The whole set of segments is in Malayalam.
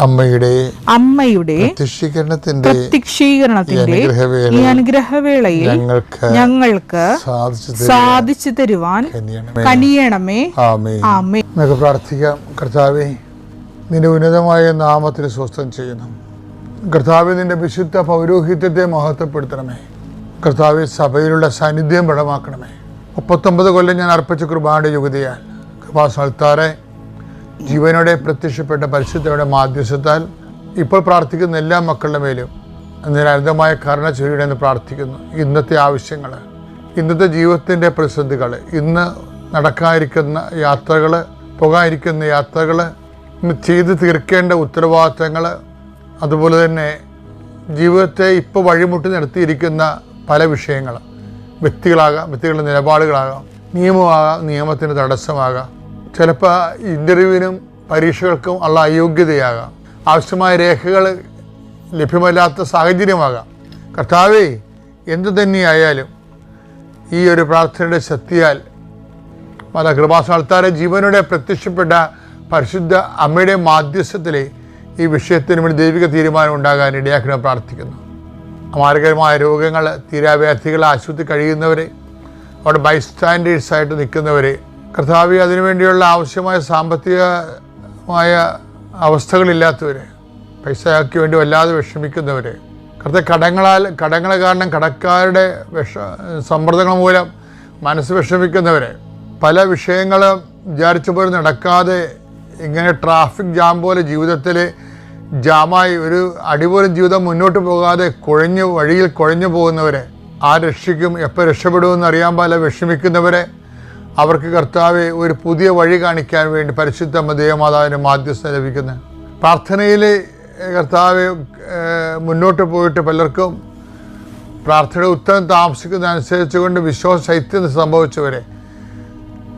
അമ്മയുടെ അമ്മയുടെ പ്രത്യക്ഷീകരണത്തിന്റെ ഈ അനുഗ്രഹവേളയിൽ ഞങ്ങൾക്ക് സാധിച്ചു തരുവാൻ കനിയണമേ. ആമേ നമുക്ക് പ്രാർത്ഥിക്കാം. കർത്താവെ നിന്റെ ഉന്നതമായ നാമത്തിൽ സ്വസ്ഥം ചെയ്യുന്നു. കർത്താവെ നിന്റെ വിശുദ്ധ പൗരോഹിത്യത്തെ മഹത്വപ്പെടുത്തണമേ. കർത്താവെ സഭയിലുള്ള സാന്നിധ്യം പടമാക്കണമേ മുപ്പത്തൊമ്പത് കൊല്ലം ഞാൻ അർപ്പിച്ച കൃപാടെ യുഗതിയാൽ കൃപാ ജീവനോടെ പ്രത്യക്ഷപ്പെട്ട പരിശുദ്ധയുടെ മാധ്യസ്ഥത്താൽ ഇപ്പോൾ പ്രാർത്ഥിക്കുന്ന എല്ലാ മക്കളുടെ മേലും അനുദമായ കരുണ ചൊരിയണമെന്ന് പ്രാർത്ഥിക്കുന്നു. ഇന്നത്തെ ആവശ്യങ്ങൾ ഇന്നത്തെ ജീവിതത്തിന്റെ പ്രതിസന്ധികൾ ഇന്ന് നടക്കാതിരിക്കുന്ന യാത്രകൾ പോകാതിരിക്കുന്ന യാത്രകൾ ചെയ്ത് തീർക്കേണ്ട ഉത്തരവാദിത്തങ്ങൾ അതുപോലെ തന്നെ ജീവിതത്തെ ഇപ്പോൾ വഴിമുട്ടി നിർത്തിയിരിക്കുന്ന പല വിഷയങ്ങൾ വ്യക്തികളാകാം വ്യക്തികളുടെ നിലപാടുകളാകാം നിയമമാകാം നിയമത്തിന് തടസ്സമാകാം. ചിലപ്പോൾ ഇന്റർവ്യൂവിനും പരീക്ഷകൾക്കും ഉള്ള അയോഗ്യതയാകാം. ആവശ്യമായ രേഖകൾ ലഭ്യമല്ലാത്ത സാഹചര്യമാകാം. കർത്താവേ എന്തു തന്നെയായാലും ഈ ഒരു പ്രാർത്ഥനയുടെ ശക്തിയാൽ പല കൃപാസ്ഥാനത്താരെ ജീവനോടെ പ്രത്യക്ഷപ്പെട്ട പരിശുദ്ധ അമ്മയുടെ മാധ്യസ്ഥത്തിലെ ഈ വിഷയത്തിന് വേണ്ടി ദൈവിക തീരുമാനം ഉണ്ടാകാൻ ഇടയാക്കണം പ്രാർത്ഥിക്കുന്നു. അമാരകരമായ രോഗങ്ങൾ തീരാവ്യാധികൾ ആശുപത്രി കഴിയുന്നവരെ അവിടെ ബൈസ്റ്റാൻഡേഴ്സ് ആയിട്ട് നിൽക്കുന്നവരെ കർത്താവി അതിനുവേണ്ടിയുള്ള ആവശ്യമായ സാമ്പത്തികമായ അവസ്ഥകളില്ലാത്തവരെ പൈസയാക്കി വേണ്ടി വല്ലാതെ വിഷമിക്കുന്നവരെ കർത്ത കടങ്ങളാൽ കടങ്ങൾ കാരണം കടക്കാരുടെ വിഷ സമ്മർദ്ദങ്ങൾ മൂലം മനസ്സ് വിഷമിക്കുന്നവരെ പല വിഷയങ്ങളും വിചാരിച്ച പോലെ നടക്കാതെ ഇങ്ങനെ ട്രാഫിക് ജാം പോലെ ജീവിതത്തിൽ ജാമായി ഒരു അടിപോലും ജീവിതം മുന്നോട്ട് പോകാതെ കുഴഞ്ഞു വഴിയിൽ കുഴഞ്ഞു പോകുന്നവരെ ആ രക്ഷിക്കും എപ്പോൾ രക്ഷപ്പെടുമെന്ന് അറിയാൻ പാല വിഷമിക്കുന്നവരെ അവർക്ക് കർത്താവെ ഒരു പുതിയ വഴി കാണിക്കാൻ വേണ്ടി പരിശുദ്ധ ദേവമാതാവിന്റെ മാധ്യസ്ഥ ലഭിക്കുന്നത് പ്രാർത്ഥനയിൽ കർത്താവ് മുന്നോട്ട് പോയിട്ട് പലർക്കും പ്രാർത്ഥനയുടെ ഉത്തരം താമസിക്കുന്നതനുസരിച്ച് കൊണ്ട് വിശ്വാസ ശൈത്യം സംഭവിച്ചവരെ.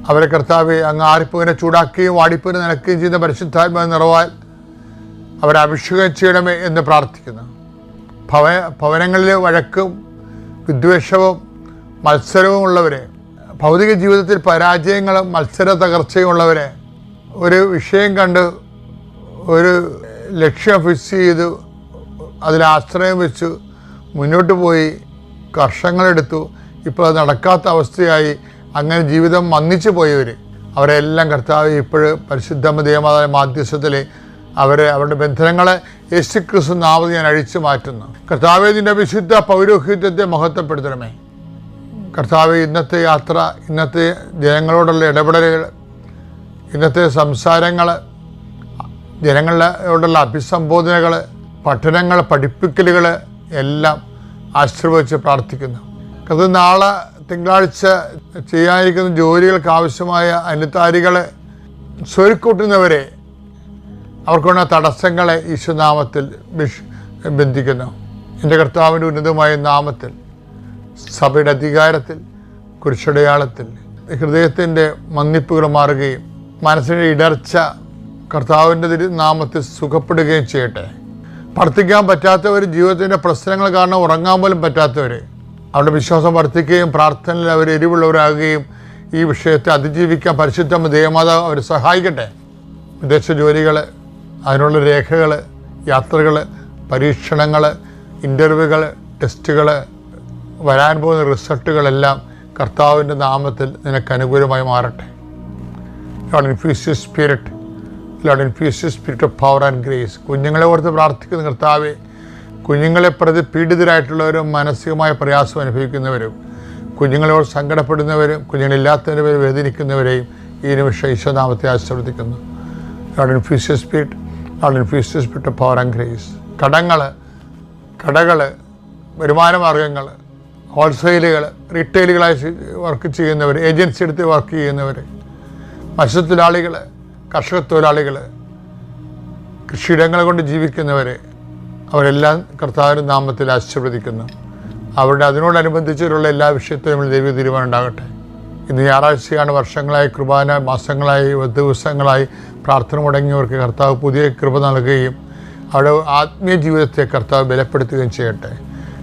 അവരെ കർത്താവ് അങ്ങ് ആരിപ്പൂവിനെ ചൂടാക്കുകയും വാടിപ്പൂവിനെ നനക്കുകയും ചെയ്യുന്ന പരിശുദ്ധാത്മ നിറവാൽ അവരെ അഭിഷേകം ചെയ്യണമേ എന്ന് പ്രാർത്ഥിക്കുന്നു. ഭവ ഭവനങ്ങളിലെ വഴക്കും വിദ്വേഷവും മത്സരവും ഉള്ളവരെ ഭൗതിക ജീവിതത്തിൽ പരാജയങ്ങളും മത്സര തകർച്ചയും ഉള്ളവരെ ഒരു വിഷയം കണ്ട് ഒരു ലക്ഷ്യം ഫിക്സ് ചെയ്തു അതിൽ ആശ്രയം വെച്ചു മുന്നോട്ട് പോയി കർഷങ്ങളെടുത്തു ഇപ്പോൾ അത് നടക്കാത്ത അവസ്ഥയായി അങ്ങനെ ജീവിതം മന്ദിച്ചു പോയവർ അവരെല്ലാം കർത്താവ് ഇപ്പോൾ പരിശുദ്ധ ദേവമാതായ മാധ്യസ്ഥത്തിൽ അവരെ അവരുടെ ബന്ധനങ്ങളെ യേശുക്രിസ്തു നാമത് ഞാൻ അഴിച്ചു മാറ്റുന്നു. കർത്താവേദിന്റെ വിശുദ്ധ പൗരോഹിത്യത്തെ മഹത്വപ്പെടുത്തണമേ. കർത്താവ് ഇന്നത്തെ യാത്ര ഇന്നത്തെ ജനങ്ങളോടുള്ള ഇടപെടലുകൾ ഇന്നത്തെ സംസാരങ്ങൾ ജനങ്ങളോടുള്ള അഭിസംബോധനകൾ പഠനങ്ങൾ പഠിപ്പിക്കലുകൾ എല്ലാം ആശീർവദിച്ച് പ്രാർത്ഥിക്കുന്നു. അത് നാളെ തിങ്കളാഴ്ച ചെയ്യാനിരിക്കുന്ന ജോലികൾക്ക് ആവശ്യമായ അനുതാരികളെ സ്വരുക്കൂട്ടുന്നവരെ അവർക്കുള്ള തടസ്സങ്ങളെ ഈശ്വനാമത്തിൽ ബന്ധിക്കുന്നു. എന്റെ കർത്താവിന്റെ ഉന്നതമായ നാമത്തിൽ സഭയുടെ അധികാരത്തിൽ കുരിശടയാളത്തിൽ ഹൃദയത്തിന്റെ മന്നിപ്പുകൾ മാറുകയും മനസ്സിന്റെ ഇടർച്ച കർത്താവിന്റെ നാമത്തിൽ സുഖപ്പെടുകയും ചെയ്യട്ടെ. വർദ്ധിക്കാൻ പറ്റാത്തവർ ജീവിതത്തിന്റെ പ്രശ്നങ്ങൾ കാരണം ഉറങ്ങാൻ പോലും പറ്റാത്തവർ അവരുടെ വിശ്വാസം വർദ്ധിക്കുകയും പ്രാർത്ഥനയിൽ അവർ എരിവുള്ളവരാകുകയും ഈ വിഷയത്തെ അതിജീവിക്കാൻ പരിശുദ്ധ ദേവമാതാവ് അവർ സഹായിക്കട്ടെ. വിദേശ ജോലികൾ അതിനുള്ള രേഖകൾ യാത്രകൾ പരീക്ഷണങ്ങൾ ഇന്റർവ്യൂകൾ ടെസ്റ്റുകൾ വരാൻ പോകുന്ന റിസൾട്ടുകളെല്ലാം കർത്താവിന്റെ നാമത്തിൽ നിനക്ക് അനുകൂലമായി മാറട്ടെ. Lord infuse spirit Lord infuse spirit of power and grace കുഞ്ഞുങ്ങളെ ഓർത്ത് പ്രാർത്ഥിക്കുന്ന കർത്താവെ കുഞ്ഞുങ്ങളെ പ്രതി പീഡിതരായിട്ടുള്ളവരും മാനസികമായ പ്രയാസം അനുഭവിക്കുന്നവരും കുഞ്ഞുങ്ങളോട് സങ്കടപ്പെടുന്നവരും കുഞ്ഞുങ്ങളില്ലാത്തവരെ വേദനിക്കുന്നവരെയും ഈ നിമിഷം ഈശ്വനാമത്തെ ആശ്രവദിക്കുന്നു Lord infuse spirit Lord infuse spirit of power and grace കടങ്ങൾ കടകൾ വരുമാന മാർഗങ്ങൾ ഹോൾസെയിലുകൾ റീറ്റെയിലുകളായി വർക്ക് ചെയ്യുന്നവർ ഏജൻസി എടുത്ത് വർക്ക് ചെയ്യുന്നവർ മത്സ്യത്തൊഴിലാളികൾ കർഷക തൊഴിലാളികൾ കൃഷിയിടങ്ങൾ കൊണ്ട് ജീവിക്കുന്നവർ അവരെല്ലാം കർത്താവിന്റെ നാമത്തിൽ ആശീർവദിക്കുന്നു. അവരുടെ അതിനോടനുബന്ധിച്ചുള്ള എല്ലാ വിഷയത്തിലും ദൈവ തീരുമാനം ഉണ്ടാകട്ടെ. ഇന്ന് ഞായറാഴ്ചയാണ് വർഷങ്ങളായി കുർബാന മാസങ്ങളായി ദിവസങ്ങളായി പ്രാർത്ഥന മുടങ്ങിയവർക്ക് കർത്താവ് പുതിയ കൃപ നൽകുകയും അവരുടെ ആത്മീയ ജീവിതത്തെ കർത്താവ് ബലപ്പെടുത്തുകയും ചെയ്യട്ടെ.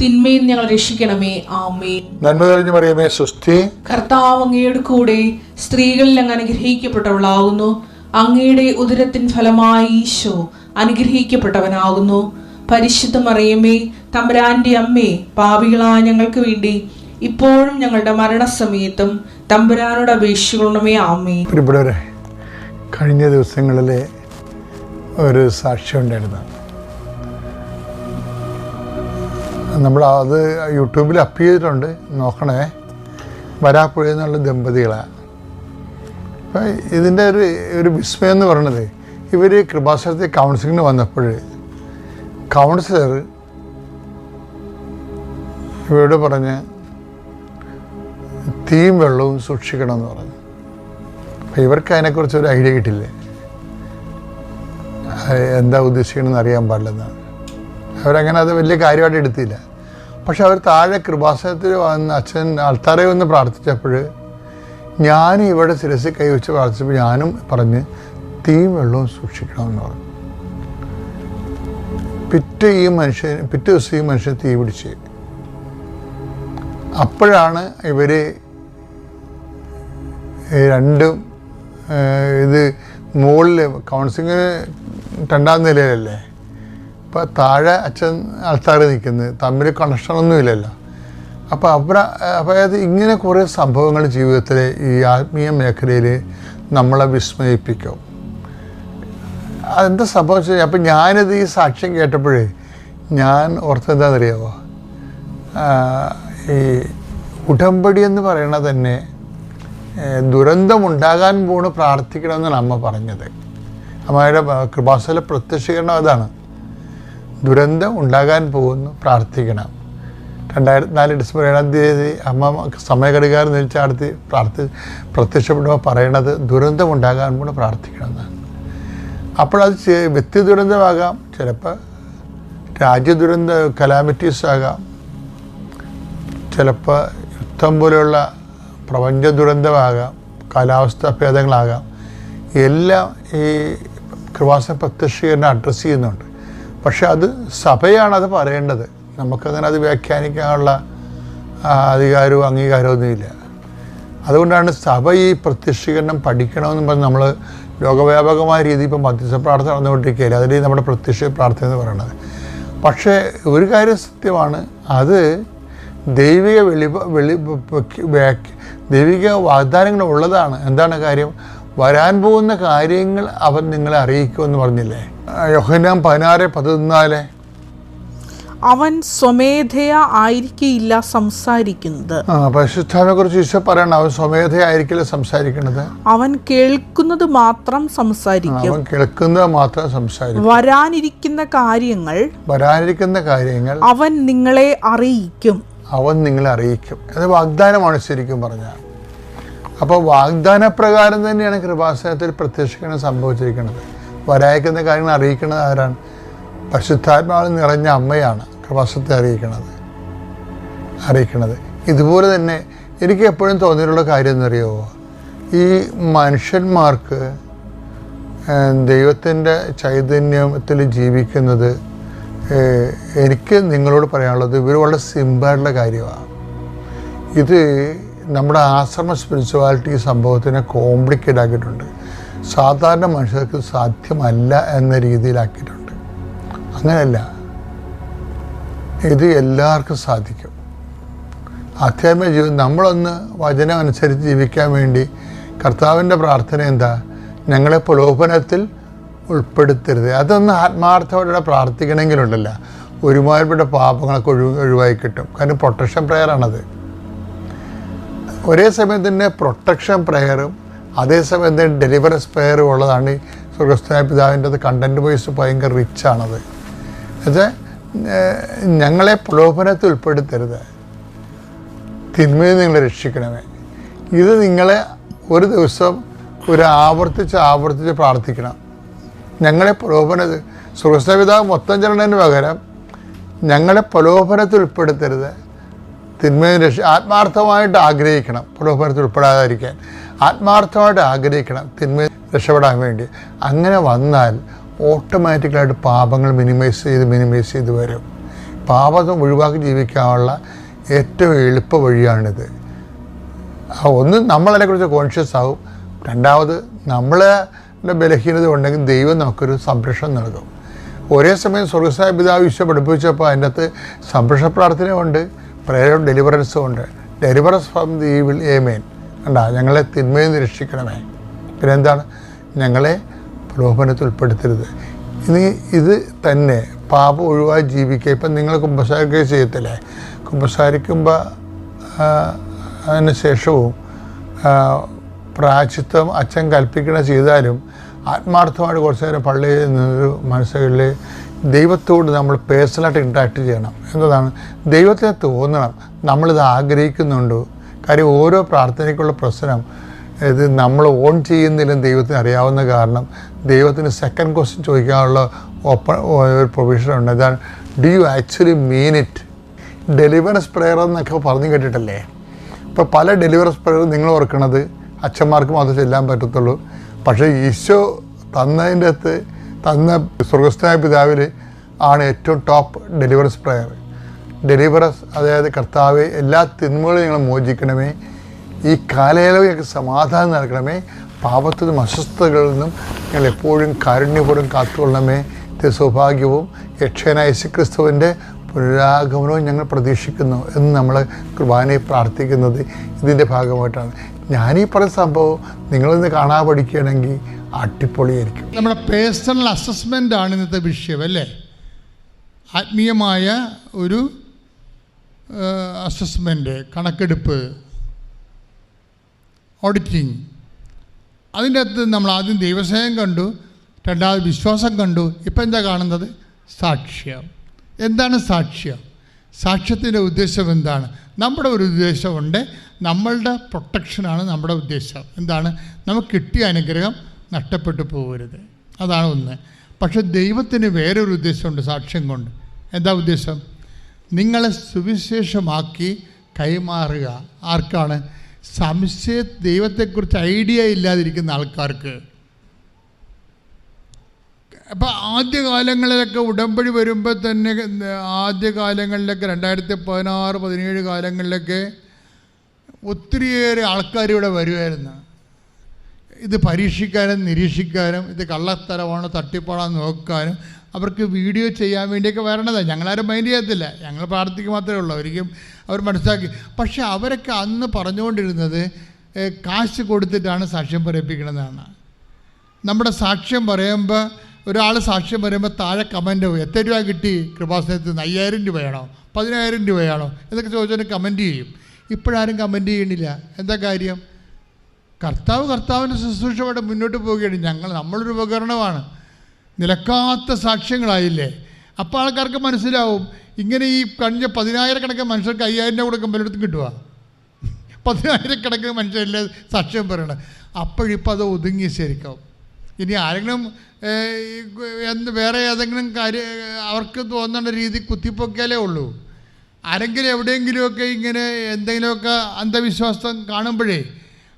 തിന്മയിൽ ഞങ്ങൾ രക്ഷിക്കണമേ. ആമേ നന്മ കഴിഞ്ഞു പറയുമേ സുസ്ഥി കർത്താവ് അങ്ങയുടെ കൂടെ സ്ത്രീകളിൽ അങ്ങ് അനുഗ്രഹിക്കപ്പെട്ടവളാകുന്നു. അങ്ങയുടെ ഉദരത്തിൻ ഫലമായി ഈശോ അനുഗ്രഹിക്കപ്പെട്ടവനാകുന്നു. പരിശുദ്ധ മറിയമ്മേ തമ്പുരാന്റെ അമ്മേ പാപികളായ ഞങ്ങൾക്ക് വേണ്ടി ഇപ്പോഴും ഞങ്ങളുടെ മരണസമയത്തും തമ്പുരാനോട് അപേക്ഷിക്കണമേ. ആമേ പ്രിയപ്പെട്ടവരെ കഴിഞ്ഞ ദിവസങ്ങളിലെ ഒരു സാക്ഷ്യം ഉണ്ടായിരുന്നു. നമ്മൾ അത് യൂട്യൂബിൽ അപ്പ് ചെയ്തിട്ടുണ്ട്. നോക്കണേ. വരാപ്പുഴ എന്നുള്ള ദമ്പതികളാണ് അപ്പം ഇതിന്റെ ഒരു ഒരു വിസ്മയം എന്ന് പറയണത് ഇവർ കൃപാസനത്തിൽ കൗൺസിലിങ്ങിന് വന്നപ്പോൾ കൗൺസിലർ ഇവരോട് പറഞ്ഞ് തീയും വെള്ളവും സൂക്ഷിക്കണം എന്ന് പറഞ്ഞു. അപ്പം ഇവർക്ക് അതിനെക്കുറിച്ച് ഒരു ഐഡിയ കിട്ടില്ല? എന്താ ഉദ്ദേശിക്കണമെന്ന് അറിയാൻ പാടില്ലെന്നാണ് അവരങ്ങനെ അത് വലിയ കാര്യമായിട്ട് എടുത്തില്ല. പക്ഷെ അവർ താഴെ കൃപാസനത്തിൽ വന്ന് അച്ഛൻ ആൾത്താരെ വന്ന് പ്രാർത്ഥിച്ചപ്പോൾ ഞാൻ ഇവിടെ ശിരസിൽ കൈവച്ച് പ്രാർത്ഥിച്ചപ്പോൾ ഞാനും പറഞ്ഞ് തീയും വെള്ളവും സൂക്ഷിക്കണമെന്ന് പറഞ്ഞു. പിറ്റേ ഈ മനുഷ്യൻ പിറ്റേ ദിവസം ഈ മനുഷ്യൻ തീ പിടിച്ച്. അപ്പോഴാണ് ഇവർ രണ്ടും ഇത് മുകളിൽ കൗൺസിലിങ് രണ്ടാം നിലയിലല്ലേ? അപ്പോൾ താഴെ അച്ഛൻ ആൾക്കാർ നിൽക്കുന്നത് തമ്മിൽ കണക്ഷനൊന്നുമില്ലല്ലോ അപ്പോൾ അപ്പോൾ അതായത് ഇങ്ങനെ കുറേ സംഭവങ്ങൾ ജീവിതത്തിൽ ഈ ആത്മീയ മേഖലയിൽ നമ്മളെ വിസ്മയിപ്പിക്കും. അതെന്താ സംഭവിച്ചത്? അപ്പം ഞാനിത് ഈ സാക്ഷ്യം കേട്ടപ്പോഴേ ഞാൻ ഓർത്തെന്താണെന്നറിയാമോ ഈ ഉടമ്പടി എന്ന് പറയണത് തന്നെ ദുരന്തമുണ്ടാകാൻ പോണ് പ്രാർത്ഥിക്കണമെന്നാണ് അമ്മ പറഞ്ഞത്. അമ്മയുടെ കൃപാസല പ്രത്യക്ഷീകരണം അതാണ്. ദുരന്തം ഉണ്ടാകാൻ പോകുന്നു പ്രാർത്ഥിക്കണം. രണ്ടായിരത്തി നാല് ഡിസംബർ ഏഴാം തീയതി അമ്മ സമയഘടികാരം നിൽച്ചാടത്തി പ്രാർത്ഥി പ്രത്യക്ഷപ്പെടുമ്പോൾ പറയണത് ദുരന്തം ഉണ്ടാകാൻ കൂടെ പ്രാർത്ഥിക്കണം എന്നാണ് അപ്പോഴത് വ്യക്തി ദുരന്തമാകാം ചിലപ്പോൾ രാജ്യ ദുരന്ത കലാമിറ്റീസ് ആകാം. ചിലപ്പോൾ യുദ്ധം പോലെയുള്ള പ്രപഞ്ച ദുരന്തമാകാം കാലാവസ്ഥാ ഭേദങ്ങളാകാം. എല്ലാം ഈ കൃപാസന പ്രത്യക്ഷീകരണം അഡ്രസ്സ് ചെയ്യുന്നുണ്ട്. പക്ഷെ അത് സഭയാണ് അത് പറയേണ്ടത്. നമുക്കങ്ങനെ അത് വ്യാഖ്യാനിക്കാനുള്ള അധികാരവും അംഗീകാരവും ഒന്നുമില്ല അതുകൊണ്ടാണ് സഭ ഈ പ്രത്യക്ഷീകരണം പഠിക്കണമെന്ന് പറഞ്ഞ് നമ്മൾ ലോകവ്യാപകമായ രീതിയിൽ ഇപ്പം മധ്യസ്ഥ പ്രാർത്ഥന നടന്നുകൊണ്ടിരിക്കുകയില്ല? അതിൽ നമ്മുടെ പ്രത്യക്ഷ പ്രാർത്ഥന എന്ന് പറയുന്നത് പക്ഷേ ഒരു കാര്യം സത്യമാണ്. അത് ദൈവിക വെളി വെളി ദൈവിക വാഗ്ദാനങ്ങൾ ഉള്ളതാണ്. എന്താണ് കാര്യം? വരാൻ പോകുന്ന കാര്യങ്ങൾ അവൻ നിങ്ങളെ അറിയിക്കുമെന്ന് പറഞ്ഞില്ലേ? യോഹന്നാൻ പതിനാറ് പതിനാല് അവൻ സ്വമേധയാ ആയിരിക്കില്ല സംസാരിക്കുന്നത്. പരിശുദ്ധാവിനെ കുറിച്ച് ഈശോ പറയണം. അവൻ സ്വമേധയായിരിക്കില്ല സംസാരിക്കുന്നത്. അവൻ കേൾക്കുന്നത് മാത്രം സംസാരിക്കും. അവൻ കേൾക്കുന്നത് മാത്രം സംസാരിക്കും. വരാനിരിക്കുന്ന കാര്യങ്ങൾ വരാനിരിക്കുന്ന കാര്യങ്ങൾ അവൻ നിങ്ങളെ അറിയിക്കും. അവൻ നിങ്ങളെ അറിയിക്കും. അത് വാഗ്ദാനമാണ് ശരിക്കും പറഞ്ഞാൽ. അപ്പോൾ വാഗ്ദാന പ്രകാരം തന്നെയാണ് കൃപാസനത്തിൽ പ്രത്യക്ഷിക്കണം സംഭവിച്ചിരിക്കുന്നത്. വരായക്കുന്ന കാര്യങ്ങൾ അറിയിക്കുന്നത് ആരാണ്? പരിശുദ്ധാത്മാവിൽ നിറഞ്ഞ അമ്മയാണ് കൃപാസനത്തെ അറിയിക്കുന്നത്. അറിയിക്കുന്നത്. ഇതുപോലെ തന്നെ എനിക്ക് എപ്പോഴും തോന്നിയിട്ടുള്ള കാര്യം എന്നറിയാമോ ഈ മനുഷ്യന്മാർക്ക് ദൈവത്തിന്റെ ചൈതന്യത്തിൽ ജീവിക്കുന്നത് എനിക്ക് നിങ്ങളോട് പറയാനുള്ളത് ഇവർ വളരെ സിമ്പിളായിട്ടുള്ള കാര്യമാണ്. ഇത് നമ്മുടെ ആശ്രമ സ്പിരിച്വാലിറ്റി സംഭവത്തിനെ കോംപ്ലിക്കേറ്റ് ആക്കിയിട്ടുണ്ട്. സാധാരണ മനുഷ്യർക്ക് സാധ്യമല്ല എന്ന രീതിയിലാക്കിയിട്ടുണ്ട്. അങ്ങനെയല്ല. ഇത് എല്ലാവർക്കും സാധിക്കും. അധ്യാത്മ ജീവിതം നമ്മളൊന്ന് വചനം അനുസരിച്ച് ജീവിക്കാൻ വേണ്ടി കർത്താവിന്റെ പ്രാർത്ഥന എന്താ? ഞങ്ങളെ പ്രലോഭനത്തിൽ ഉൾപ്പെടുത്തരുത്. അതൊന്ന് ആത്മാർത്ഥമായിട്ട് പ്രാർത്ഥിക്കണമെങ്കിലുണ്ടല്ല. ഒരുമാതിരിപ്പെട്ട പാപങ്ങളൊക്കെ ഒഴിവ് ഒഴിവായി കിട്ടും. കാരണം പ്രൊട്ടക്ഷൻ പ്രെയറാണത് ഒരേ സമയം തന്നെ പ്രൊട്ടക്ഷൻ പ്രെയറും അതേസമയം തന്നെ ഡെലിവറൻസ് പ്രെയറും ഉള്ളതാണ് ഈ സ്വർഗസ്ഥനായ പിതാവിന്റെ അത് കണ്ടന്റ് വൈസ് ഭയങ്കര റിച്ചാണത് എന്നുവെച്ചാൽ ഞങ്ങളെ പ്രലോഭനത്തിൽ ഉൾപ്പെടുത്തരുത്. തിന്മയിൽ നിങ്ങളെ രക്ഷിക്കണമേ. ഇത് നിങ്ങളെ ഒരു ദിവസം ഒരു ആവർത്തിച്ച് ആവർത്തിച്ച് പ്രാർത്ഥിക്കണം. ഞങ്ങളെ പ്രലോഭന സുഹൃസ്തപിതാവ് മൊത്തം ചെല്ലണതിന് പകരം ഞങ്ങളെ പ്രലോഭനത്തിൽ ഉൾപ്പെടുത്തരുത്. തിന്മയിൽ രക്ഷ ആത്മാർത്ഥമായിട്ട് ആഗ്രഹിക്കണം. പ്രലോഭനത്തിൽ ഉൾപ്പെടാതിരിക്കാൻ. ആത്മാർത്ഥമായിട്ട് ആഗ്രഹിക്കണം തിന്മയിൽ രക്ഷപ്പെടാൻ വേണ്ടി. അങ്ങനെ വന്നാൽ ഓട്ടോമാറ്റിക്കലായിട്ട് പാപങ്ങൾ മിനിമൈസ് ചെയ്ത് മിനിമൈസ് ചെയ്ത് വരും. പാപം ഒഴിവാക്കി ജീവിക്കാനുള്ള ഏറ്റവും എളുപ്പ വഴിയാണിത്. ഒന്ന് നമ്മളതിനെക്കുറിച്ച് കോൺഷ്യസ് ആവും. രണ്ടാമത് നമ്മളെ ബലഹീനത ഉണ്ടെങ്കിൽ ദൈവം നമുക്കൊരു സംരക്ഷണം നൽകും. ഒരേ സമയം സ്വർഗസായ പിതാവ് ഈശോ പഠിപ്പിച്ചപ്പോൾ അതിന്റെ അകത്ത് സംരക്ഷണ പ്രാർത്ഥനയുണ്ട്. പ്രേയർ ഡെലിവറൻസും ഉണ്ട്. Deliverance from the evil amen കണ്ട ഞങ്ങളെ തിന്മയിൽ നിന്ന് രക്ഷിക്കണമേ പിന്നെ എന്താണ് ഞങ്ങളെ പ്രലോഭനത്തിൽ ഉൾപ്പെടുത്തരുത്. ഇനി ഇത് തന്നെ പാപം ഒഴിവായി ജീവിക്കുക. ഇപ്പം നിങ്ങൾ കുമ്പസാരിക്കുക ചെയ്യത്തില്ലേ? കുമ്പസാരിക്കുമ്പോൾ അതിന് ശേഷവും ആ, പ്രായച്ചിത്തം അച്ഛൻ കൽപ്പിക്കണ ചെയ്താലും ആത്മാർത്ഥമായിട്ട് കുറച്ച് നേരം പള്ളിയിൽ നിന്നൊരു മനസ്സുകളിൽ ദൈവത്തോട് നമ്മൾ പേഴ്സണലായിട്ട് ഇൻട്രാക്ട് ചെയ്യണം. എന്നതാണ്. ദൈവത്തെ തോന്നണം. നമ്മളിത് ആഗ്രഹിക്കുന്നുണ്ടോ? കാര്യം ഓരോ പ്രാർത്ഥനയ്ക്കുള്ള പ്രശ്നം ഇത് നമ്മൾ ഓൺ ചെയ്യുന്നില്ലെന്ന് ദൈവത്തിന് അറിയാവുന്ന കാരണം ദൈവത്തിന് സെക്കൻഡ് ക്വസ്റ്റ്യൻ ചോദിക്കാനുള്ള ഓപ്പൺ ഒരു പ്രൊവിഷൻ ഉണ്ട്. Do you actually mean it deliverance prayer എന്നൊക്കെ പറഞ്ഞു കേട്ടിട്ടല്ലേ? ഇപ്പോൾ പല ഡെലിവറൻസ് പ്രെയർ നിങ്ങൾ ഓർക്കണത്. അച്ഛന്മാർക്ക് മാത്രമേ ചെല്ലാൻ പറ്റത്തുള്ളൂ. പക്ഷേ ഈശോ തന്നതിന്റെ അകത്ത് തന്ന സ്വർഗസ്ഥനായ പിതാവിൽ ആണ് ഏറ്റവും ടോപ്പ് ഡെലിവറൻസ് പ്രയർ ഡെലിവറൻസ് അതായത് കർത്താവ് എല്ലാ തിന്മകളും ഞങ്ങൾ മോചിക്കണമേ. ഈ കാലയളവ് ഞങ്ങൾക്ക് സമാധാനം നൽകണമേ. പാപത്തിൽ നിന്നും അസ്വസ്ഥതകളിൽ നിന്നും ഞങ്ങൾ എപ്പോഴും കാരുണ്യപൂർവം കാത്തുകൊള്ളണമേ. സൗഭാഗ്യവും യക്ഷനായ യേശുക്രിസ്തുവിന്റെ പുനരാഗമനവും ഞങ്ങൾ പ്രതീക്ഷിക്കുന്നു എന്ന് നമ്മൾ കുർബാനയെ പ്രാർത്ഥിക്കുന്നത് ഇതിന്റെ ഭാഗമായിട്ടാണ്. ഞാനീ പറഞ്ഞ സംഭവം നിങ്ങളിന്ന് കാണാൻ പഠിക്കുകയാണെങ്കിൽ അടിപൊളിയായിരിക്കും. നമ്മുടെ പേഴ്സണൽ അസസ്മെന്റ് ആണ് ഇന്നത്തെ വിഷയം അല്ലേ? ആത്മീയമായ ഒരു അസസ്മെന്റ് കണക്കെടുപ്പ് ഓഡിറ്റിങ് അതിന്റെ അകത്ത് നമ്മൾ ആദ്യം ദൈവസ്നേഹം കണ്ടു രണ്ടാമത് വിശ്വാസം കണ്ടു. ഇപ്പം എന്താ കാണുന്നത്? സാക്ഷ്യം. എന്താണ് സാക്ഷ്യം? സാക്ഷ്യത്തിന്റെ ഉദ്ദേശം എന്താണ്? നമ്മുടെ ഒരു ഉദ്ദേശമുണ്ട് നമ്മളുടെ പ്രൊട്ടക്ഷനാണ് നമ്മുടെ ഉദ്ദേശം. എന്താണ്? നമുക്ക് കിട്ടിയ അനുഗ്രഹം നഷ്ടപ്പെട്ടു പോകരുത്. അതാണ് ഒന്ന്. പക്ഷെ ദൈവത്തിന് വേറൊരു ഉദ്ദേശമുണ്ട് സാക്ഷ്യം കൊണ്ട്. എന്താ ഉദ്ദേശം? നിങ്ങളെ സുവിശേഷമാക്കി കൈമാറുക. ആർക്കാണ്? സംശയ ദൈവത്തെക്കുറിച്ച് ഐഡിയ ഇല്ലാതിരിക്കുന്ന ആൾക്കാർക്ക്. അപ്പോൾ ആദ്യകാലങ്ങളിലൊക്കെ ഉടമ്പടി വരുമ്പോൾ തന്നെ ആദ്യകാലങ്ങളിലൊക്കെ രണ്ടായിരത്തി പതിനാറ് പതിനേഴ് കാലങ്ങളിലൊക്കെ ഒത്തിരിയേറെ ആൾക്കാർ ഇവിടെ വരുമായിരുന്നു ഇത് പരീക്ഷിക്കാനും നിരീക്ഷിക്കാനും ഇത് കള്ളത്തരമാണോ തട്ടിപ്പാണോ നോക്കാനും അവർക്ക് വീഡിയോ ചെയ്യാൻ വേണ്ടിയൊക്കെ വരണതാണ് ഞങ്ങളാരും മൈൻഡ് ചെയ്യത്തില്ല. ഞങ്ങൾ പ്രാർത്ഥിക്കുക മാത്രമേ ഉള്ളൂ. അവർക്കും അവർ മനസ്സിലാക്കി. പക്ഷെ അവരൊക്കെ അന്ന് പറഞ്ഞുകൊണ്ടിരുന്നത് കാശ് കൊടുത്തിട്ടാണ് സാക്ഷ്യം പറയിപ്പിക്കണമെന്നാണ് നമ്മുടെ സാക്ഷ്യം പറയുമ്പോൾ ഒരാൾ സാക്ഷ്യം പറയുമ്പോൾ താഴെ കമന്റ് എത്ര രൂപ കിട്ടി? കൃപാസനത്തിൽ നിന്ന് അയ്യായിരം രൂപയാണോ? പതിനായിരം രൂപയാണോ? എന്നൊക്കെ ചോദിച്ചാൽ കമന്റ് ചെയ്യും. ഇപ്പോഴാരും കമന്റ് ചെയ്യണില്ല. എന്താ കാര്യം? കർത്താവ് കർത്താവിന്റെ ശുശ്രൂഷയോടെ മുന്നോട്ട് പോവുകയാണ്. ഞങ്ങൾ നമ്മളൊരു ഉപകരണമാണ്. നിലക്കാത്ത സാക്ഷ്യങ്ങളായില്ലേ? അപ്പോൾ ആൾക്കാർക്ക് മനസ്സിലാവും ഇങ്ങനെ ഈ കഴിഞ്ഞ പതിനായിരക്കണക്കിന് മനുഷ്യർക്ക് അയ്യായിരം രൂപ കൊടുക്കുമ്പോൾ പലയിടത്തും കിട്ടുക പതിനായിരക്കണക്കിന് മനുഷ്യരല്ലേ സാക്ഷ്യം പറയണം. അപ്പോഴിപ്പോൾ അത് ഒതുങ്ങി ശരിക്കും. ഇനി ആരെങ്കിലും എന്ത് വേറെ ഏതെങ്കിലും കാര്യം അവർക്ക് തോന്നുന്ന രീതി കുത്തിപ്പൊക്കിയാലേ ഉള്ളൂ. ആരെങ്കിലും എവിടെയെങ്കിലുമൊക്കെ ഇങ്ങനെ എന്തെങ്കിലുമൊക്കെ അന്ധവിശ്വാസം കാണുമ്പോഴേ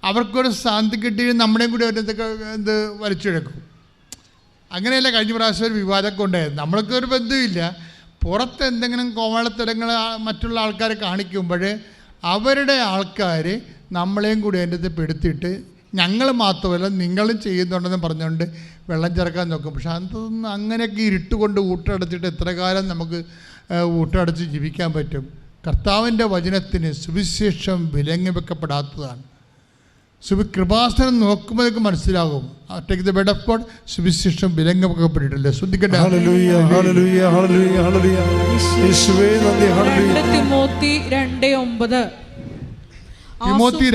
അവർക്കൊരു ശാന്തി കിട്ടി നമ്മുടെയും കൂടി അവരെന്തൊക്കെ എന്ത് വലിച്ചെടുക്കും. അങ്ങനെയല്ല കഴിഞ്ഞ പ്രാവശ്യം ഒരു വിവാദമൊക്കെ ഉണ്ടായിരുന്നു നമ്മൾക്ക് ഒരു ബന്ധമില്ല പുറത്ത് എന്തെങ്കിലും കോമാളത്തരങ്ങൾ മറ്റുള്ള ആൾക്കാരെ കാണിക്കുമ്പോൾ അവരുടെ ആൾക്കാർ നമ്മളെയും കൂടി അതിന്റെ അകത്ത് പെടുത്തിയിട്ട് ഞങ്ങൾ മാത്രമല്ല നിങ്ങളും ചെയ്യുന്നുണ്ടെന്ന് പറഞ്ഞുകൊണ്ട് വെള്ളം ചേർക്കാൻ നോക്കും. പക്ഷെ അതൊന്നും അങ്ങനെയൊക്കെ ഇരുട്ട് കൊണ്ട് ഊട്ടടച്ചിട്ട് എത്ര കാലം നമുക്ക് ഊട്ടടച്ച് ജീവിക്കാൻ പറ്റും? കർത്താവിന്റെ വചനത്തിന് സുവിശേഷം വിലങ്ങി വെക്കപ്പെടാത്തതാണ് സുബി കൃപാസനം നോക്കുമ്പോൾ നിങ്ങൾക്ക് മനസ്സിലാകും take the bed of God സുവിശേഷം വിലങ്ങപ്പെട്ടിട്ടില്ല ശ്രദ്ധിക്കട്ടെ.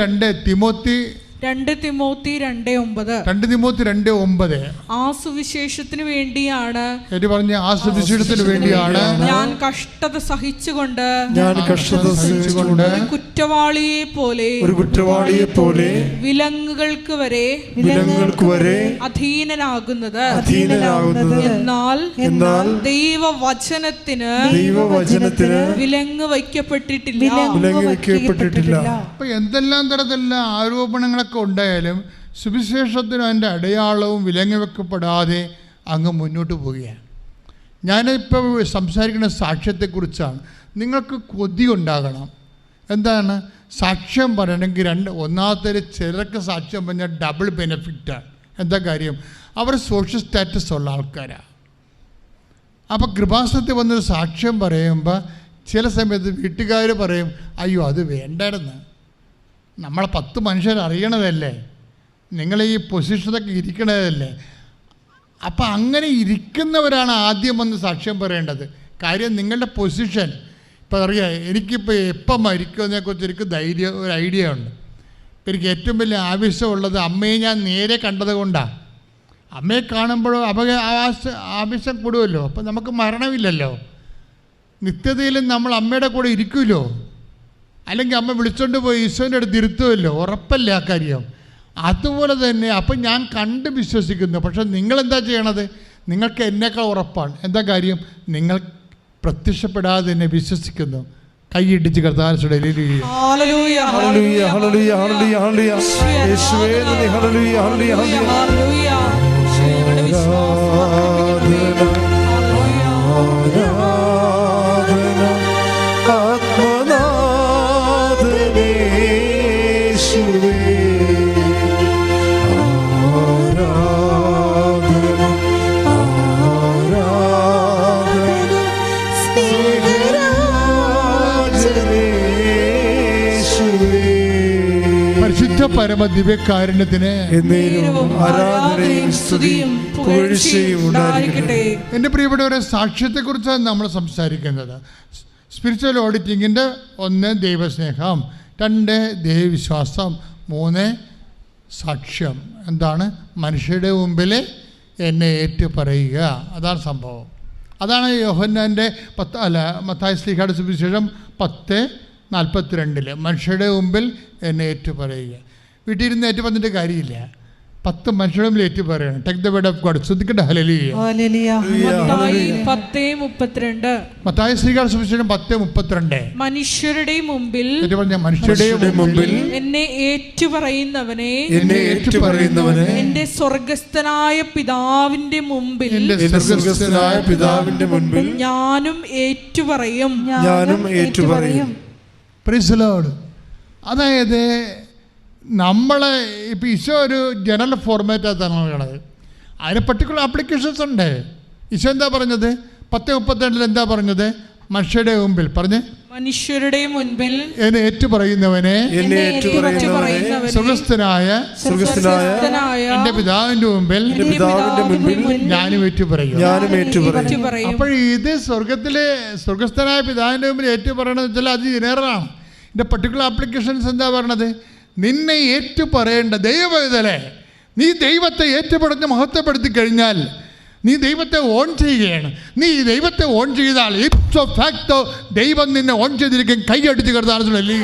രണ്ട് തിമോത്തി രണ്ട് തിമോത്തി രണ്ട് ഒമ്പത്. രണ്ട് തിമോത്തി രണ്ട് ഒമ്പത്. ആ സുവിശേഷത്തിന് വേണ്ടിയാണ്. എന്ന് പറഞ്ഞ ആ സുവിശേഷത്തിന് വേണ്ടിയാണ്. ഞാൻ കഷ്ടത സഹിച്ചുകൊണ്ട് ഞാൻ കഷ്ടത സഹിച്ചുകൊണ്ട് കുറ്റവാളിയെ പോലെ ഒരു കുറ്റവാളിയെ പോലെ വിലങ്ങുകൾക്ക് വരെ വിലങ്ങുകൾക്ക് വരെ അധീനനാകുന്നത്. അധീനനാകുന്നത് എന്നാൽ എന്നാൽ ദൈവവചനത്തിന് ദൈവവചനത്തിന് വിലങ്ങ് വയ്ക്കപ്പെട്ടിട്ടില്ല. വിലങ്ങ് വയ്ക്കപ്പെട്ടിട്ടില്ല. എന്തെല്ലാം തരത്തിലുള്ള ആരോപണങ്ങളൊക്കെ ഉണ്ടായാലും സുവിശേഷത്തിന് അതിന്റെ അടയാളവും വിലങ്ങി വെക്കപ്പെടാതെ അങ്ങ് മുന്നോട്ട് പോവുകയാണ്. ഞാനിപ്പോൾ സംസാരിക്കുന്ന സാക്ഷ്യത്തെക്കുറിച്ചാണ്. നിങ്ങൾക്ക് കൊതി ഉണ്ടാകണം. എന്താണ്? സാക്ഷ്യം പറയണമെങ്കിൽ രണ്ട് ഒന്നാമത്തെ ചിലർക്ക് സാക്ഷ്യം പറഞ്ഞാൽ ഡബിൾ ബെനിഫിറ്റാണ് എന്താ കാര്യം? അവർ സോഷ്യൽ സ്റ്റാറ്റസ് ഉള്ള ആൾക്കാരാണ് അപ്പോൾ കൃപാസനത്തിൽ വന്നൊരു സാക്ഷ്യം പറയുമ്പോൾ ചില സമയത്ത് വീട്ടുകാർ പറയും അയ്യോ അത് വേണ്ടായിരുന്നു നമ്മളെ പത്ത് മനുഷ്യർ അറിയണതല്ലേ? നിങ്ങൾ ഈ പൊസിഷനൊക്കെ ഇരിക്കണതല്ലേ? അപ്പം അങ്ങനെ ഇരിക്കുന്നവരാണ് ആദ്യം വന്ന് സാക്ഷ്യം പറയേണ്ടത്. കാര്യം നിങ്ങളുടെ പൊസിഷൻ ഇപ്പം അറിയാം എനിക്കിപ്പോൾ എപ്പം മരിക്കുമെന്നതിനെക്കുറിച്ച് എനിക്ക് ധൈര്യം ഒരു ഐഡിയ ഉണ്ട്. എനിക്ക് ഏറ്റവും വലിയ ആവശ്യമുള്ളത് അമ്മയെ ഞാൻ നേരെ കണ്ടത് കൊണ്ടാണ് അമ്മയെ കാണുമ്പോഴോ അപക ആവശ്യ ആവശ്യം കൂടുമല്ലോ അപ്പം നമുക്ക് മരണമില്ലല്ലോ. നിത്യതയിലും നമ്മൾ അമ്മയുടെ കൂടെ ഇരിക്കുമല്ലോ അല്ലെങ്കിൽ അമ്മ വിളിച്ചോണ്ട് പോയി ഈശോന്റെ അടുത്ത് ഇരുത്തുമല്ലോ ഉറപ്പല്ലേ ആ കാര്യം? അതുപോലെ തന്നെ അപ്പം ഞാൻ കണ്ട് വിശ്വസിക്കുന്നു. പക്ഷെ നിങ്ങളെന്താ ചെയ്യണത്? നിങ്ങൾക്ക് എന്നേക്കാൾ ഉറപ്പാണ്. എന്താ കാര്യം? നിങ്ങൾ പ്രത്യക്ഷപ്പെടാതെ തന്നെ വിശ്വസിക്കുന്നു. കൈയിടിച്ച് കർത്താനസുടെ ഹല്ലേലൂയ, പരമ ദിവ്യകാരുണ്യത്തിന് എന്റെ ആരാധനയും സ്തുതിയും പുകഴ്ചയും ഉണ്ടായിരിക്കട്ടെ. എന്റെ പ്രിയപ്പെട്ടവരെ സാക്ഷ്യത്തെക്കുറിച്ചാണ് നമ്മൾ സംസാരിക്കുന്നത്. സ്പിരിച്വൽ ഓഡിറ്റിങ്ങിന്റെ ഒന്ന് ദൈവസ്നേഹം. രണ്ട് ദൈവവിശ്വാസം. മൂന്ന് സാക്ഷ്യം. എന്താണ്? മനുഷ്യരുടെ മുമ്പിൽ എന്നെ ഏറ്റു പറയുക അതാണ് സംഭവം. അതാണ് യോഹന്നാന്റെ പത്ത് അല്ല മത്തായ സ്ലീഹയുടെ സുവിശേഷം പത്ത് നാൽപ്പത്തിരണ്ടിൽ മനുഷ്യരുടെ മുമ്പിൽ എന്നെ ഏറ്റു പറയുക വീട്ടിൽ ഇരുന്ന് ഏറ്റു പറഞ്ഞിട്ട് കാര്യമില്ല. പത്ത് മനുഷ്യരും ലേറ്റ് ഏറ്റു പറയണം. Take the word of God ശ്രദ്ധിക്കട്ടെ ഹലലിയ മത്തായി സ്ത്രീകൾ സുവിശേഷം പത്ത് മുപ്പത്തിരണ്ട്. മനുഷ്യരുടെ മുമ്പിൽ മനുഷ്യരുടെ മുമ്പിൽ എന്നെ ഏറ്റുപറയുന്നവനെ എന്നെ ഏറ്റുപറയുന്നവനെ എന്റെ സ്വർഗസ്ഥനായ പിതാവിന്റെ മുമ്പിൽ എന്റെ എന്റെ സ്വർഗസ്ഥനായ പിതാവിന്റെ മുൻപിൽ ഞാനും ഏറ്റുപറയും ഞാനും ഏറ്റുപറയും അതായത് നമ്മളെ ഇപ്പം ഈശോ ഒരു ജനറൽ ഫോർമാറ്റാണ് തന്നത് അതിന് പർട്ടിക്കുലർ ആപ്ലിക്കേഷൻസ് ഉണ്ട്. ഈശോ എന്താ പറഞ്ഞത്? പത്ത് മുപ്പത്തിരണ്ടിൽ എന്താ പറഞ്ഞത്? മനുഷ്യരുടെ മുമ്പിൽ. പറഞ്ഞ്. മനുഷ്യരുടെ മുൻപിൽ എന്നെ ഏറ്റു പറയുന്നവനെ സുഖസ്ഥനായ സ്വർഗസ്ഥനായ എന്റെ പിതാവിന്റെ മുമ്പിൽ എന്റെ പിതാവിന്റെ മുൻപിൽ ഞാനും ഏറ്റു പറയും ഞാനും ഏറ്റു പറയും അപ്പോൾ ഇത് സ്വർഗത്തിലെ സ്വർഗസ്ഥനായ പിതാവിന്റെ മുമ്പിൽ ഏറ്റു പറയണമെന്ന് വെച്ചാൽ അത് ജനറലാണ് ഇതിന്റെ പർട്ടിക്കുലർ ആപ്ലിക്കേഷൻസ് എന്താ പറയണത് നിന്നെ ഏറ്റു പറയേണ്ട ദൈവവേദലെ നീ ദൈവത്തെ ഏറ്റുപറഞ്ഞ് മഹത്വപ്പെടുത്തി കഴിഞ്ഞാൽ നീ ദൈവത്തെ ഓൺ ചെയ്യുകയാണ്. നീ ഈ ദൈവത്തെ ഓൺ ചെയ്താൽ ഇപ്സോ ഫാക്ടോ ദൈവം നിന്നെ ഓൺ ചെയ്തിരിക്കും. കൈയടിച്ച് ഹല്ലേലൂയ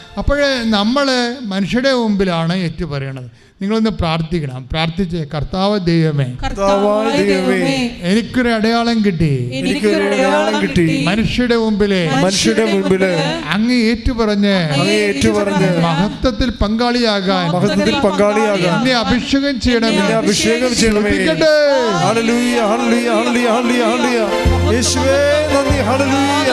അപ്പോഴേ നമ്മൾ മനുഷ്യരുടെ മുമ്പിലാണ് ഏറ്റു പറയണത് നിങ്ങളൊന്ന് പ്രാർത്ഥിക്കണം. പ്രാർത്ഥിച്ച് കർത്താവ് ദൈവമേ എനിക്കൊരു അടയാളം കിട്ടി. എനിക്കൊരു അടയാളം കിട്ടി. മനുഷ്യരുടെ മുമ്പിലെ മനുഷ്യരുടെ മുമ്പിൽ അങ്ങ് ഏറ്റുപറഞ്ഞ് അങ്ങേ ഏറ്റുപറഞ്ഞ് മഹത്വത്തിൽ പങ്കാളിയാകാൻ മഹത്വത്തിൽ പങ്കാളിയാകാൻ എന്നെ അഭിഷേകം ചെയ്യണം എന്നെ അഭിഷേകം ചെയ്യണം ശ്രദ്ധിക്കട്ടെ. Hallelujah hallelujah hallelujah hallelujah hallelujah. യേശുവേ നന്ദി. ഹല്ലേലൂയ.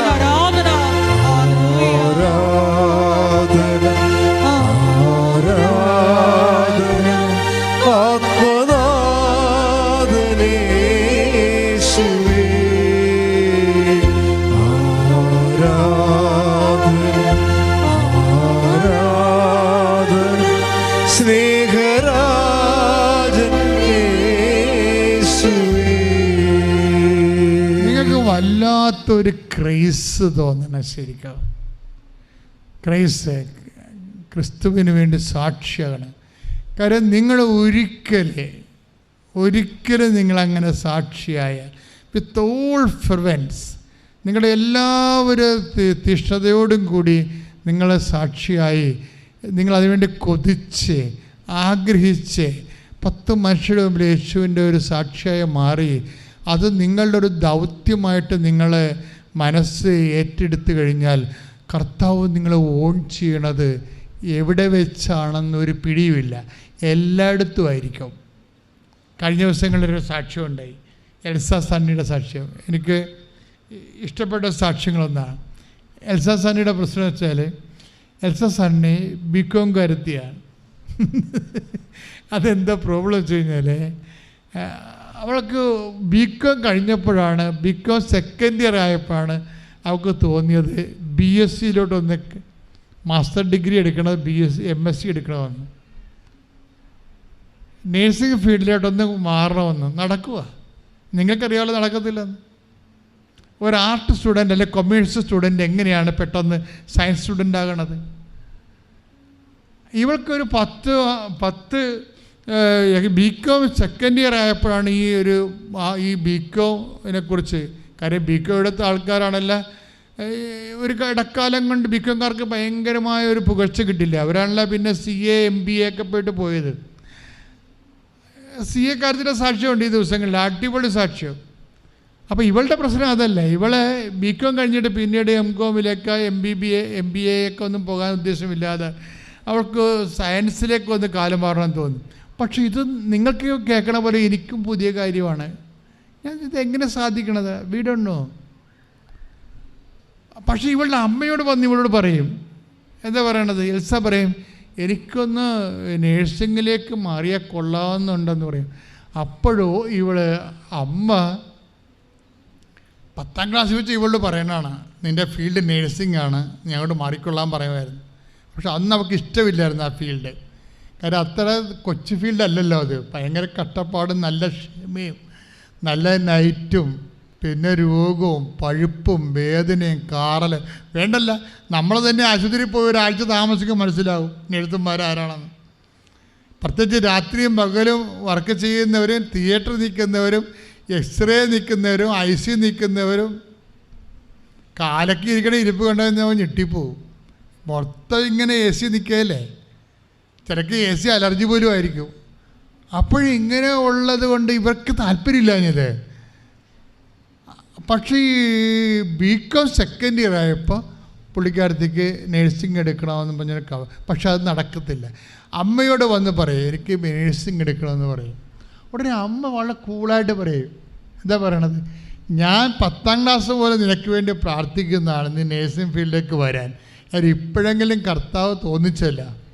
ക്രൈസ് തോന്നണം ശരിക്കും. ക്രൈസ് ക്രിസ്തുവിന് വേണ്ടി സാക്ഷിയാണ്. കാര്യം നിങ്ങൾ ഒരിക്കലേ ഒരിക്കലും നിങ്ങളങ്ങനെ സാക്ഷിയായ വിത്ത് ഓൾ ഫെർവൻസ് നിങ്ങളുടെ എല്ലാവരും തിഷ്ഠതയോടും കൂടി നിങ്ങളെ സാക്ഷിയായി നിങ്ങൾ അതിനുവേണ്ടി കൊതിച്ച് ആഗ്രഹിച്ച് പത്ത് മനുഷ്യരുടെ മുമ്പിൽ യേശുവിന്റെ ഒരു സാക്ഷിയായി മാറി അത് നിങ്ങളുടെ ഒരു ദൗത്യമായിട്ട് നിങ്ങൾ മനസ്സ് ഏറ്റെടുത്തു കഴിഞ്ഞാൽ കർത്താവ് നിങ്ങളെ ഓൺ ചെയ്യണത് എവിടെ വെച്ചാണെന്നൊരു പിടിയുമില്ല. എല്ലായിടത്തും ആയിരിക്കും. കഴിഞ്ഞ ദിവസങ്ങളിലൊരു സാക്ഷ്യം ഉണ്ടായി. എൽസ സണ്ണിയുടെ സാക്ഷ്യം. എനിക്ക് ഇഷ്ടപ്പെട്ട സാക്ഷ്യങ്ങളൊന്നാണ്. എൽസ സണ്ണിയുടെ പ്രശ്നം വെച്ചാൽ എൽസ സണ്ണി ബികോം കരുത്തിയാണ് അതെന്താ പ്രോബ്ലം വെച്ച് കഴിഞ്ഞാൽ അവൾക്ക് ബികോം കഴിഞ്ഞപ്പോഴാണ് ബികോം സെക്കൻഡ് ഇയർ ആയപ്പോഴാണ് അവൾക്ക് തോന്നിയത് ബി എസ് സിയിലോട്ടൊന്ന് മാസ്റ്റർ ഡിഗ്രി എടുക്കണത് B S M S C എടുക്കണമെന്ന്. നേഴ്സിംഗ് ഫീൽഡിലോട്ടൊന്ന് മാറണമെന്ന്. നടക്കുക നിങ്ങൾക്കറിയാമല്ലോ നടക്കത്തില്ലെന്ന്. ഒരു ആർട്ട് സ്റ്റുഡന്റ് അല്ലെ കൊമേഴ്സ് സ്റ്റുഡന്റ് എങ്ങനെയാണ് പെട്ടെന്ന് സയൻസ് സ്റ്റുഡന്റ് ആകണത്? ഇവൾക്കൊരു പത്ത് പത്ത് ബി കോം സെക്കൻഡ് ഇയർ ആയപ്പോഴാണ് ഈ ഒരു ഈ ബി കോമിനെ കുറിച്ച്. കാര്യം ബി കോം എടുത്ത ആൾക്കാരാണല്ല. ഒരു ഇടക്കാലം കൊണ്ട് ബി കോംകാർക്ക് ഭയങ്കരമായ ഒരു പുകഴ്ച കിട്ടില്ല. അവരാണല്ല പിന്നെ C A M B A ഒക്കെ പോയിട്ട് പോയത്. സി എ കാര്യത്തിന്റെ സാക്ഷ്യമുണ്ട് ഈ ദിവസങ്ങളിൽ. അടിപൊളി സാക്ഷ്യം. അപ്പോൾ ഇവളുടെ പ്രശ്നം അതല്ല. ഇവളെ ബി കോം കഴിഞ്ഞിട്ട് പിന്നീട് M കോമിലേക്ക് M B B A M B A ഒക്കെ ഒന്നും പോകാൻ ഉദ്ദേശമില്ലാതെ അവൾക്ക് സയൻസിലേക്ക് ഒന്ന് കാലം മാറണം തോന്നി പക്ഷെ ഇത് നിങ്ങൾക്ക് കേൾക്കണ പോലെ എനിക്കും പുതിയ കാര്യമാണ്. ഞാൻ ഇത് എങ്ങനെ സാധിക്കണത്? വീടുണ്ടോ പക്ഷെ ഇവളുടെ അമ്മയോട് വന്ന് ഇവളോട് പറയും. എന്താ പറയണത്? എൽസ പറയും എനിക്കൊന്ന് നേഴ്സിങ്ങിലേക്ക് മാറിയാൽ കൊള്ളാമെന്നുണ്ടെന്ന് പറയും. അപ്പോഴോ ഇവൾ അമ്മ പത്താം ക്ലാസ് വെച്ച് ഇവളോട് പറയണതാണ് നിന്റെ ഫീൽഡ് നേഴ്സിംഗ് ആണ് ഞങ്ങളോട് മാറിക്കൊള്ളാൻ പറയുമായിരുന്നു. പക്ഷെ അന്ന് അവൾക്ക് ഇഷ്ടമില്ലായിരുന്നു ആ ഫീൽഡ്. കാര്യം അത്ര കൊച്ചു ഫീൽഡ് അല്ലല്ലോ അത്. ഭയങ്കര കഷ്ടപ്പാടും നല്ല ക്ഷമയും നല്ല നൈറ്റും പിന്നെ രോഗവും പഴുപ്പും വേദനയും കാറൽ വേണ്ടല്ല നമ്മൾ തന്നെ ആശുപത്രിയിൽ പോയി ഒരാഴ്ച താമസിക്കും മനസ്സിലാവും എഴുത്തുമാരാരാണെന്ന് പ്രത്യേകിച്ച് രാത്രിയും പകലും വർക്ക് ചെയ്യുന്നവരും തിയേറ്റർ നിൽക്കുന്നവരും എക്സ്റേ നിൽക്കുന്നവരും ഐ സി നിൽക്കുന്നവരും കാലക്കിരിക്കണ ഇരിപ്പ് കണ്ടുകഴിഞ്ഞാൽ ഞെട്ടിപ്പോവും. മൊത്തം ഇങ്ങനെ എ സി നിൽക്കുകയല്ലേ ചിലക്ക് എ സി അലർജി പോലും ആയിരിക്കും. അപ്പോഴിങ്ങനെ ഉള്ളത് കൊണ്ട് ഇവർക്ക് താല്പര്യമില്ലാഞ്ഞത് പക്ഷേ ഈ ബി കോം സെക്കൻഡ് ഇയർ ആയപ്പോൾ പുള്ളിക്കാരത്തേക്ക് നേഴ്സിംഗ് എടുക്കണമെന്ന് പറഞ്ഞൊരു കവ പക്ഷെ അത് നടക്കത്തില്ല. അമ്മയോട് വന്ന് പറയും എനിക്ക് നേഴ്സിംഗ് എടുക്കണമെന്ന് പറയും. ഉടനെ അമ്മ വളരെ കൂളായിട്ട് പറയും. എന്താ പറയണത്? ഞാൻ പത്താം ക്ലാസ് പോലെ നിനക്ക് വേണ്ടി പ്രാർത്ഥിക്കുന്നതാണ് നീ നേഴ്സിംഗ് ഫീൽഡിലേക്ക് വരാൻ. ഞാൻ ഇപ്പോഴെങ്കിലും കർത്താവ് തോന്നിച്ചല്ല.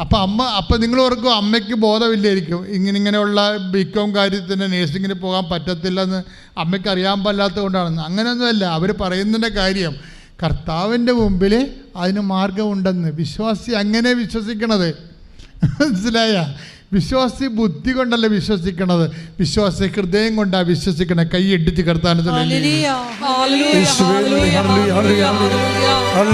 അപ്പം അമ്മ അപ്പം നിങ്ങൾ ഓർക്കും അമ്മയ്ക്ക് ബോധമില്ലായിരിക്കും. ഇങ്ങനെ ഇങ്ങനെയുള്ള ബികോം കാര്യത്തിന് നേഴ്സിങ്ങിന് പോകാൻ പറ്റത്തില്ലെന്ന് അമ്മയ്ക്ക് അറിയാൻ പാടില്ലാത്തത് കൊണ്ടാണെന്ന് അങ്ങനെയൊന്നുമല്ല. അവർ പറയുന്നതിന്റെ കാര്യം കർത്താവിന്റെ മുമ്പിൽ അതിന് മാർഗമുണ്ടെന്ന്. വിശ്വാസി അങ്ങനെ വിശ്വസിക്കണത്. മനസ്സിലായ? വിശ്വാസി ബുദ്ധി കൊണ്ടല്ല വിശ്വസിക്കണത്? വിശ്വാസി ഹൃദയം കൊണ്ടാണ് വിശ്വസിക്കണത് കൈ ഇട്ടിച്ച് കർത്താനത്തിൽ